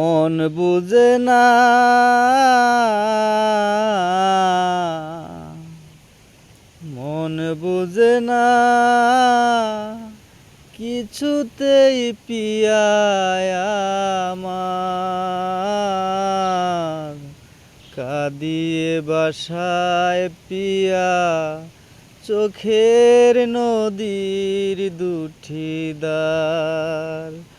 মন বুঝে না। মন বুঝে না। কিছুতেই পিয়ায় আমার। কাঁদিয়ে বাসায় পিয়া চোখের নদীর ও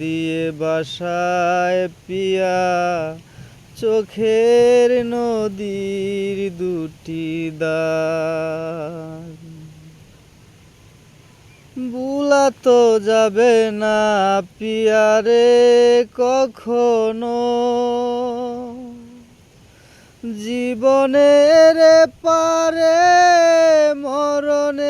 কাঁদিয়ে বাসায় পিয়া, চোখের নদীর দুটি দ্বার। বুলা তো যাবে না পিয়ারে কখনো। জীবনের পারে মরণের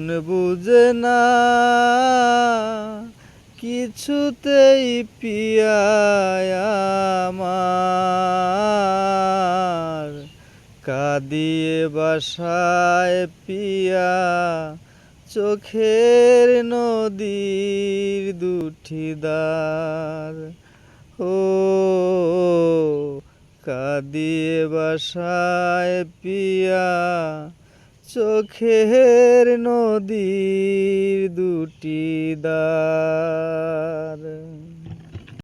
মন বুঝে না, কিছুতেই পিয়ায় আমার। কাঁদিয়ে বাসায় পিয়া, চোখের নদীর দুটি দ্বার। ও, কাঁদিয়ে বাসায় পিয়া চোখের নদীর দুটি দার